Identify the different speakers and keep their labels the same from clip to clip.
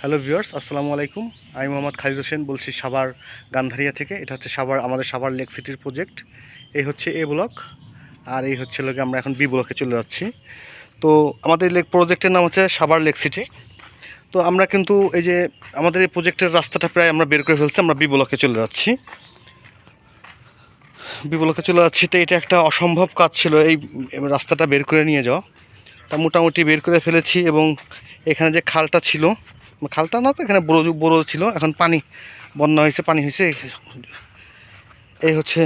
Speaker 1: Hello viewers, আসসালামু আলাইকুম। আমি মোহাম্মদ খালিদ হোসেন বলছি সাভার গান্ধারিয়া থেকে। এটা হচ্ছে সাভার, আমাদের সাভার লেক সিটির প্রজেক্ট এই হচ্ছে এ ব্লক, আর এই হচ্ছে লোকে আমরা এখন বি ব্লকে চলে যাচ্ছি। তো আমাদের লেক প্রজেক্টের নাম হচ্ছে সাভার লেক সিটি। তো আমরা কিন্তু এই যে আমাদের এই প্রজেক্টের রাস্তাটা প্রায় আমরা বের করে ফেলছি, আমরা বি ব্লকে চলে যাচ্ছি। বি ব্লকে চলে যাচ্ছি তো এটা একটা অসম্ভব কাজ ছিল, এই রাস্তাটা বের করে নিয়ে যাওয়া। তা মোটামুটি বের করে ফেলেছি এবং এখানে যে খালটা ছিল খালটা না তো, এখানে বড়ো বড়ো ছিল, এখন পানি, বন্যা হয়েছে, পানি হয়েছে। এই হচ্ছে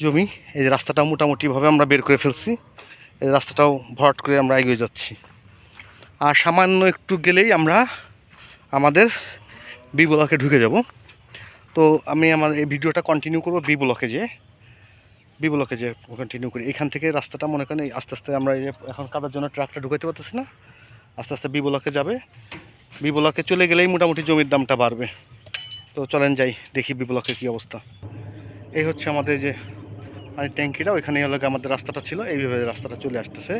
Speaker 1: জমি, এই রাস্তাটা মোটামুটিভাবে আমরা বের করে ফেলছি। এই রাস্তাটাও ভরাট করে আমরা এগিয়ে যাচ্ছি। আর সামান্য একটু গেলেই আমরা আমাদের বি ব্লকে ঢুকে যাব। তো আমি আমার এই ভিডিওটা কন্টিনিউ করব বি ব্লকে যে বি ব্লকে যে কন্টিনিউ করি। এখান থেকে রাস্তাটা মনে করেন আস্তে আস্তে আমরা এখন কাদার জন্য ট্রাকটা ঢুকাতে পারতেছি না। আস্তে আস্তে বি ব্লকে যাবে। বি ব্লকে চলে গেলেই মোটামুটি জমির দামটা বাড়বে। তো চলেন যাই, দেখি বি ব্লকে কী অবস্থা। এই হচ্ছে আমাদের যে পানির ট্যাঙ্কিটা ওইখানে হলো আমাদের রাস্তাটা ছিল। এইভাবে রাস্তাটা চলে আসতেছে।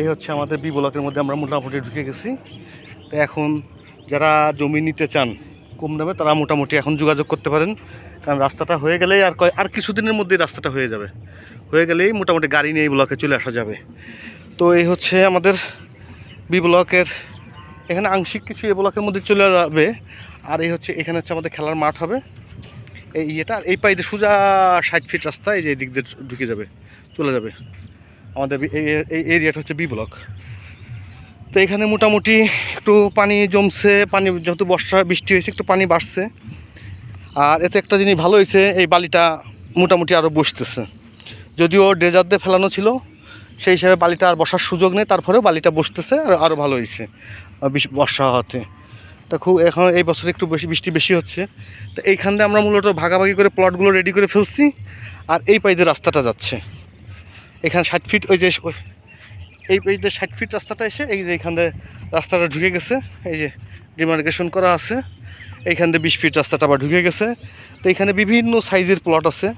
Speaker 1: এই হচ্ছে আমাদের বি ব্লকের মধ্যে আমরা মোটামুটি ঢুকে গেছি। তো এখন যারা জমি নিতে চান, কম দামে তারা মোটামুটি এখন যোগাযোগ করতে পারেন। কারণ রাস্তাটা হয়ে গেলেই আর কয় আর কিছুদিনের মধ্যেই রাস্তাটা হয়ে যাবে। হয়ে গেলেই মোটামুটি গাড়ি নিয়ে এই ব্লকে চলে আসা যাবে। তো এই হচ্ছে আমাদের বি ব্লকের এখানে আংশিক কিছু এ ব্লকের মধ্যে চলে যাবে। আর এই হচ্ছে, এখানে হচ্ছে আমাদের খেলার মাঠ হবে। এই ইয়েটা, আর এই পাইতে সোজা ষাট ফিট রাস্তা, এই যে এই দিক দিয়ে ঢুকে যাবে, চলে যাবে। আমাদের এই এরিয়াটা হচ্ছে বি ব্লক। তো এখানে মোটামুটি একটু পানি জমছে, পানি যেহেতু বর্ষা, বৃষ্টি হয়েছে, একটু পানি বাড়ছে। আর এতে একটা জিনিস ভালো হয়েছে, এই বালিটা মোটামুটি আরও বসতেছে। যদিও ড্রেজার দিয়ে ফেলানো ছিল সেই হিসাবে বালিটা আর বসার সুযোগ নেই, তারপরেও বালিটা বসতেছে আর আরও ভালো হয়েছে বর্ষা হওয়াতে। তা খুব এখন এই বছর একটু বেশি বৃষ্টি বেশি হচ্ছে। তো এইখান দিয়ে আমরা মূলত ভাগাভাগি করে প্লটগুলো রেডি করে ফেলছি আর এই পাইতে রাস্তাটা যাচ্ছে। এখানে ষাট ফিট ওই যে এই যে ষাট ফিট রাস্তাটা এসে এই যে এইখান দিয়ে রাস্তাটা ঢুকে গেছে। এই যে ডিমার্কেশন করা আছে। এইখান দিয়ে বিশ ফিট রাস্তাটা আবার ঢুকে গেছে। তো এখানে বিভিন্ন সাইজের প্লট আছে।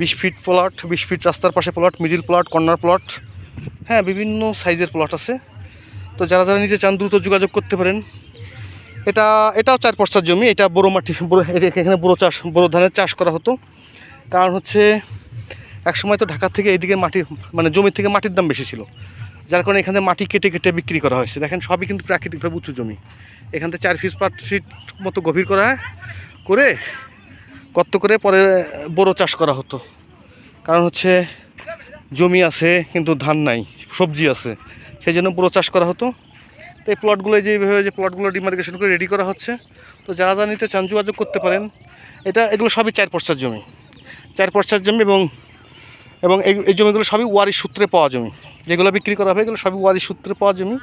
Speaker 1: বিশ ফিট প্লট বিশ ফিট রাস্তার পাশে plot middle plot corner plot হ্যাঁ বিভিন্ন সাইজের প্লট আছে। তো যারা যারা নিতে চান, দ্রুত যোগাযোগ করতে পারেন। এটা, এটাও চার পর্সার জমি, এটা বড়ো মাটি এখানে বড়ো চাষ, বড়ো ধানের চাষ করা হতো। কারণ হচ্ছে এক সময় তো ঢাকা থেকে এইদিকে মাটির মানে জমির থেকে মাটির দাম বেশি ছিল। যার কারণে এখানে মাটি কেটে কেটে বিক্রি করা হয়েছে। দেখেন, সবই কিন্তু প্রাকৃতিকভাবে উঁচু জমি। এখান থেকে চার ফিট পাঁচ ফিট মতো গভীর করা করে, গর্ত করে পরে বড়ো চাষ করা হতো। কারণ হচ্ছে জমি আছে, কিন্তু ধান নাই, সবজি আছে। সেই জন্য পুরো চাষ করা হতো। তো এই প্লটগুলো যেভাবে যে প্লটগুলো ডিমার্কেশন করে রেডি করা হচ্ছে, তো যারা যারা নিতে চান যোগাযোগ করতে পারেন। এটা, এগুলো সবই চার পর্সার জমি। চার পর্সার জমি এবং এবং এই এই জমিগুলো সবই ওয়ারিশ সূত্রে পাওয়া জমি। যেগুলো বিক্রি করা হবে, এগুলো সবই ওয়ারিশ সূত্রে পাওয়া জমি।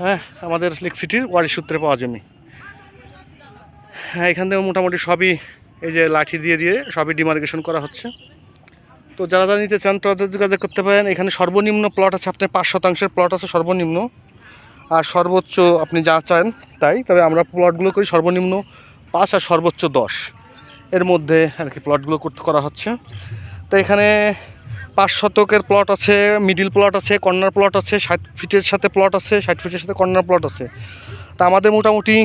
Speaker 1: হ্যাঁ আমাদের লেক সিটির ওয়ারিশ সূত্রে পাওয়া জমি। হ্যাঁ এখান থেকে মোটামুটি সবই এই যে লাঠি দিয়ে দিয়ে সবই ডিমার্কেশন করা হচ্ছে। তো যারা যারা নিতে চান তারা যোগাযোগ করতে পারেন। এখানে সর্বনিম্ন প্লট আছে, আপনার পাঁচ শতাংশের প্লট আছে সর্বনিম্ন। আর সর্বোচ্চ আপনি যা চান তাই, তবে আমরা প্লটগুলো করি সর্বনিম্ন পাঁচ আর সর্বোচ্চ দশ। এর মধ্যে আর কি প্লটগুলো করতে করা হচ্ছে। তো এখানে পাঁচ শতকের প্লট আছে মিডিল প্লট আছে কর্নার প্লট আছে, ষাট ফিটের সাথে প্লট আছে, ষাট ফিটের সাথে কর্নার প্লট আছে। তা আমাদের মোটামুটি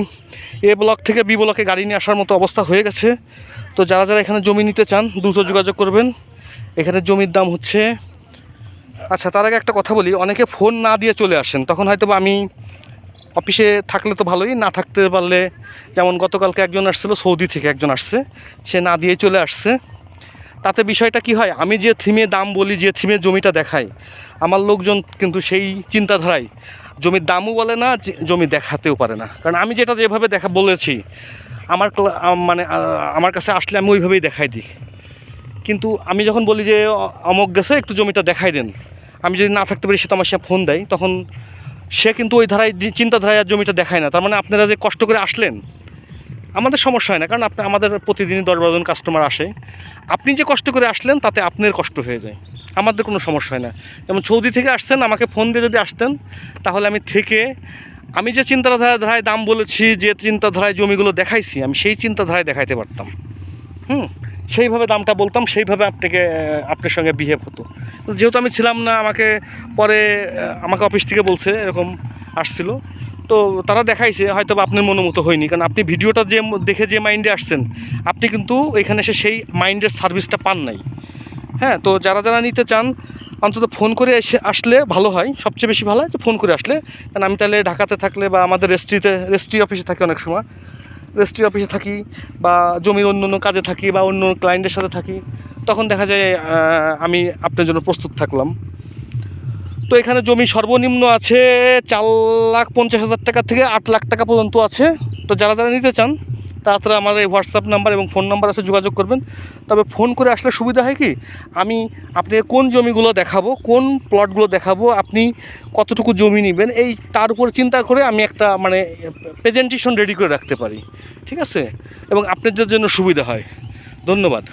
Speaker 1: এ ব্লক থেকে বি ব্লকে গাড়ি নিয়ে আসার মতো অবস্থা হয়ে গেছে। তো যারা যারা এখানে জমি নিতে চান, দ্রুত যোগাযোগ করবেন। এখানে জমির দাম হচ্ছে আচ্ছা তার আগে একটা কথা বলি, অনেকে ফোন না দিয়ে চলে আসেন, তখন হয়তো আমি অফিসে থাকলে তো ভালোই, না থাকতে পারলে যেমন গতকালকে একজন আসছিল, সৌদি থেকে একজন আসছে, সে না দিয়ে চলে আসছে। তাতে বিষয়টা কি হয়, আমি যে থিমে দাম বলি, যে থিমে জমিটা দেখাই, আমার লোকজন কিন্তু সেই চিন্তাধারায়, জমির দামও বলে না জমি দেখাতেও পারে না। কারণ আমি যেটা যেভাবে দেখা বলেছি, আমার মানে আমার কাছে আসলে আমি ওইভাবেই দেখাই দিই। কিন্তু আমি যখন বলি যে অমক গেছে, একটু জমিটা দেখাই দেন। আমি যদি না থাকতে পারি, সে তো আমার সে ফোন দেয়। তখন সে কিন্তু ওই ধারায় চিন্তাধারায় আর জমিটা দেখায় না। তার মানে আপনারা যে কষ্ট করে আসলেন, আমাদের সমস্যা হয় না। কারণ আপনি, আমাদের প্রতিদিনই দশ বারোজন কাস্টমার আসে। আপনি যে কষ্ট করে আসলেন, তাতে আপনার কষ্ট হয়ে যায়। আমাদের কোনো সমস্যা হয় না। যেমন সৌদি থেকে আসছেন, আমাকে ফোন দিয়ে যদি আসতেন, তাহলে আমি থেকে, আমি যে চিন্তাধারায় দাম বলেছি, যে চিন্তাধারায় জমিগুলো দেখাইছি, আমি সেই চিন্তাধারায় দেখাইতে পারতাম। হুম? সেইভাবে দামটা বলতাম, সেইভাবে আপনাকে আপনার সঙ্গে বিহেভ হতো। যেহেতু আমি ছিলাম না, আমাকে পরে আমাকে অফিস থেকে বলছে, এরকম আসছিল। তো তারা দেখাইছে হয়তো আপনার মনের মতো হয়নি। কারণ আপনি ভিডিওটা যে দেখে যে মাইন্ডে আসছেন, আপনি কিন্তু এখানে এসে সেই মাইন্ডের সার্ভিসটা পান নাই। হ্যাঁ তো যারা যারা নিতে চান, অন্তত ফোন করে এসে আসলে ভালো হয়। সবচেয়ে বেশি ভালো হয় যে ফোন করে আসলে। কারণ আমি তাহলে ঢাকাতে থাকলে বা আমাদের রেস্ট্রিতে রেস্ট্রি অফিসে থাকি অনেক সময়। রেজিস্ট্রি অফিসে থাকি বা জমির অন্য অন্য কাজে থাকি বা অন্য ক্লায়েন্টের সাথে থাকি, তখন দেখা যায় আমি আপনার জন্য প্রস্তুত থাকলাম। তো এখানে জমি সর্বনিম্ন আছে চার লাখ পঞ্চাশ হাজার টাকা থেকে আট লাখ টাকা পর্যন্ত আছে। তো যারা যারা নিতে চান তারা আমাদের এই হোয়াটসঅ্যাপ নাম্বার এবং ফোন নাম্বার আছে, যোগাযোগ করবেন। তবে ফোন করে আসলে সুবিধা হয় কি, আমি আপনাকে কোন জমিগুলো দেখাবো, কোন প্লটগুলো দেখাবো, আপনি কতটুকু জমি নেবেন, এই তার উপর চিন্তা করে আমি একটা মানে প্রেজেন্টেশন রেডি করে রাখতে পারি। ঠিক আছে? এবং আপনাদের জন্য সুবিধা হয়। ধন্যবাদ।